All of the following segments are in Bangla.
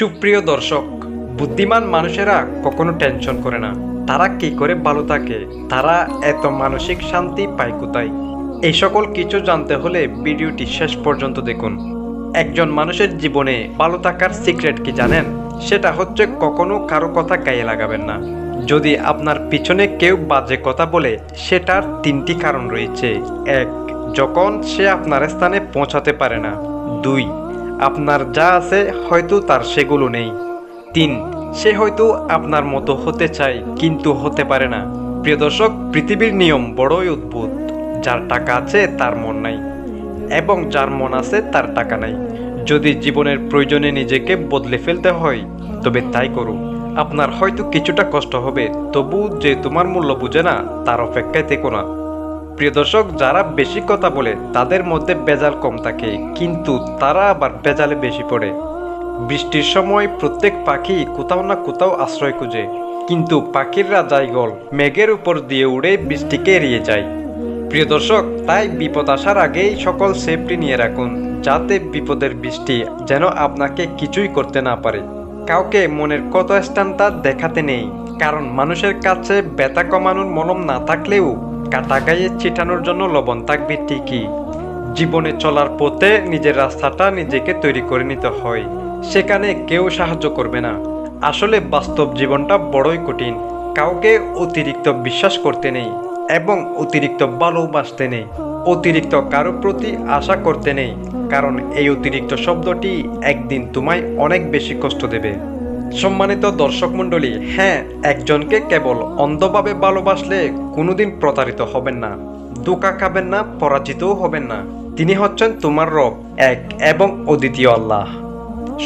সুপ্রিয় দর্শক, বুদ্ধিমান মানুষেরা কখনো টেনশন করে না। তারা কি করে ভালো থাকে তারা এত মানসিক শান্তি পায় কোথায়? এই সকল কিছু জানতে হলে ভিডিওটি শেষ পর্যন্ত দেখুন। একজন মানুষের জীবনে ভালো থাকার সিক্রেট কি জানেন? সেটা হচ্ছে কখনো কারও কথা গায়ে লাগাবেন না। যদি আপনার পিছনে কেউ বাজে কথা বলে, সেটার তিনটি কারণ রয়েছে। এক, যখন সে আপনার স্থানে পৌঁছাতে পারে না। দুই আপনার যা আছে হয়তো তার সেগুলো নেই। তিন, সে হয়তো আপনার মতো হতে চায়, কিন্তু হতে পারে না। প্রিয় দর্শক, পৃথিবীর নিয়ম বড়ই অদ্ভুত। যার টাকা আছে, তার মন নাই। এবং যার মন আছে, তার টাকা নাই। যদি জীবনের প্রয়োজনে নিজেকে বদলে ফেলতে হয়, তবে তাই করুন। আপনার হয়তো কিছুটা কষ্ট হবে, তবু যে তোমার মূল্য বুঝে না, তার অপেক্ষায় থেকো না। প্রিয় দর্শক, যারা বেশি কথা বলে, তাদের মধ্যে বেজাল কম থাকে, কিন্তু তারা আবার বেজালে বেশি পড়ে। বৃষ্টির সময় প্রত্যেক পাখি কোথাও না কোথাও আশ্রয় খুঁজে, কিন্তু পাখিররা যায় গল মেঘের উপর দিয়ে উড়ে বৃষ্টিকে এড়িয়ে যায়। প্রিয় দর্শক, তাই বিপদ আসার আগেই সকল সেফটি নিয়ে রাখুন, যাতে বিপদের বৃষ্টি যেন আপনাকে কিছুই করতে না পারে। কাউকে মনের কত স্থান তা দেখাতে নেই, কারণ মানুষের কাছে ব্যথা কমানোর মলম না থাকলেও কাটা গায়ে ছিটানোর জন্য লবণ থাকবে ঠিকই। জীবনে চলার পথে নিজের রাস্তাটা নিজেকে তৈরি করে নিতে হয়। সেখানে কেউ সাহায্য করবে না। আসলে বাস্তব জীবনটা বড়ই কঠিন। কাউকে অতিরিক্ত বিশ্বাস করতে নেই এবং অতিরিক্ত ভালোবাসতে নেই। অতিরিক্ত কারও প্রতি আশা করতে নেই। কারণ এই অতিরিক্ত শব্দটি একদিন তোমায় অনেক বেশি কষ্ট দেবে। সম্মানিত দর্শক মণ্ডলী হ্যাঁ একজনকে কেবল অন্ধভাবে ভালোবাসলে কোনোদিন প্রতারিত হবেন না দোকা খাবেন না, পরাজিতও হবেন না। তিনি হচ্ছেন তোমার রব, এক এবং অদ্বিতীয় আল্লাহ।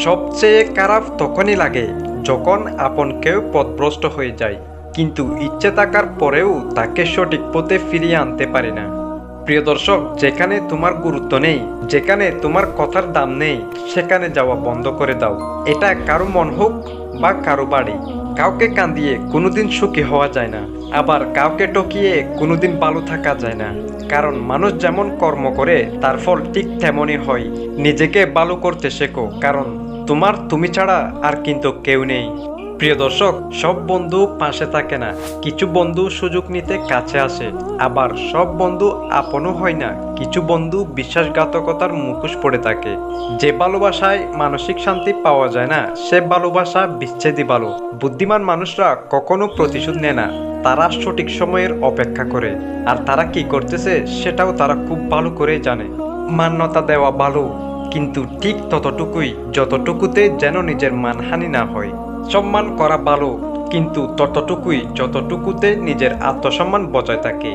সবচেয়ে খারাপ তখনই লাগে যখন আপন কেউ পথভ্রষ্ট হয়ে যায়, কিন্তু ইচ্ছে থাকার পরেও তাকে সঠিক পথে ফিরিয়ে আনতে পারি না। প্রিয় দর্শক, যেখানে তোমার গুরুত্ব নেই, যেখানে তোমার কথার দাম নেই, সেখানে যাওয়া বন্ধ করে দাও। এটা কারও মন হোক বা কারও বাড়ি। কাউকে কান্দিয়ে কোনোদিন সুখী হওয়া যায় না। আবার কাউকে টকিয়ে কোনোদিন ভালো থাকা যায় না। কারণ মানুষ যেমন কর্ম করে, তার ফল ঠিক তেমনই হয়। নিজেকে ভালো করতে শেখো, কারণ তোমার তুমি ছাড়া আর কিন্তু কেউ নেই। প্রিয় দর্শক, সব বন্ধু পাশে থাকে না। কিছু বন্ধু সুযোগ নিতে কাছে আসে, আবার সব বন্ধু আপনও হয় না। কিছু বন্ধু বিশ্বাসঘাতকতার মুখোশ পড়ে থাকে। যে ভালোবাসায় মানসিক শান্তি পাওয়া যায় না, সে ভালোবাসা বিচ্ছেদই ভালো। বুদ্ধিমান মানুষরা কখনো প্রতিশোধ নেয় না। তারা সঠিক সময়ের অপেক্ষা করে। আর তারা কি করতেছে, সেটাও তারা খুব ভালো করে জানে। মান্যতা দেওয়া ভালো, কিন্তু ঠিক ততটুকুই, যতটুকুতে যেন নিজের মানহানি না হয়। সম্মান করা ভালো, কিন্তু ততটুকুই যতটুকুতে নিজের আত্মসম্মান বজায় থাকে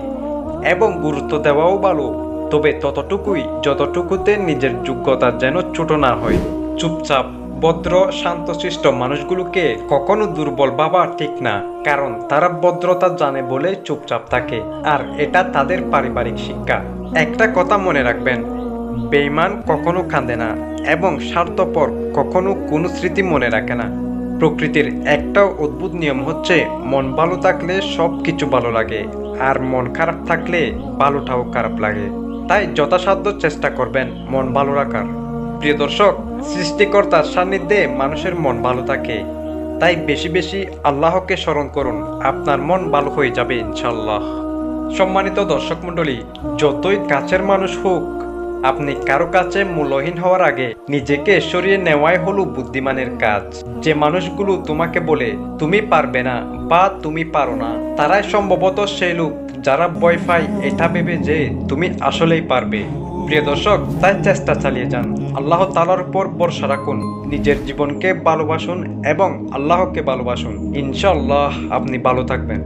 এবং গুরুত্ব দেওয়াও ভালো। তবে ততটুকুই যতটুকুতে নিজের যোগ্যতা যেন ছোট না হয়। চুপচাপ, ভদ্র, শান্তশিষ্ট মানুষগুলোকে কখনো দুর্বল ভাবা ঠিক না, কারণ তারা ভদ্রতা জানে বলে চুপচাপ থাকে, আর এটা তাদের পারিবারিক শিক্ষা। একটা কথা মনে রাখবেন বেইমান কখনো কাঁদে না এবং স্বার্থপর কখনো কোনো স্মৃতি মনে রাখে না। প্রকৃতির একটা অদ্ভুত নিয়ম হচ্ছে, মন ভালো থাকলে সব কিছু ভালো লাগে, আর মন খারাপ থাকলে ভালোটাও খারাপ লাগে। তাই যথাসাধ্য চেষ্টা করবেন মন ভালো রাখার। প্রিয় দর্শক, সৃষ্টিকর্তার সান্নিধ্যে মানুষের মন ভালো থাকে। তাই বেশি বেশি আল্লাহকে স্মরণ করুন, আপনার মন ভালো হয়ে যাবে ইনশাল্লাহ সম্মানিত দর্শক মণ্ডলী, যতই কাছের মানুষ হোক আপনি কারও কাছে মূল্যহীন হওয়ার আগে নিজেকে সরিয়ে নেওয়াই হলো বুদ্ধিমানের কাজ। যে মানুষগুলো তোমাকে বলে, তুমি পারবে না বা তুমি পারো না, তারাই সম্ভবত সেই লোক যারা ভয় পায়, এটা ভেবে যে তুমি আসলেই পারবে। প্রিয় দর্শক, তাই চেষ্টা চালিয়ে যান। আল্লাহ তালার উপর ভরসা রাখুন, নিজের জীবনকে ভালোবাসুন এবং আল্লাহকে ভালোবাসুন। ইনশাল্লাহ আপনি ভালো থাকবেন।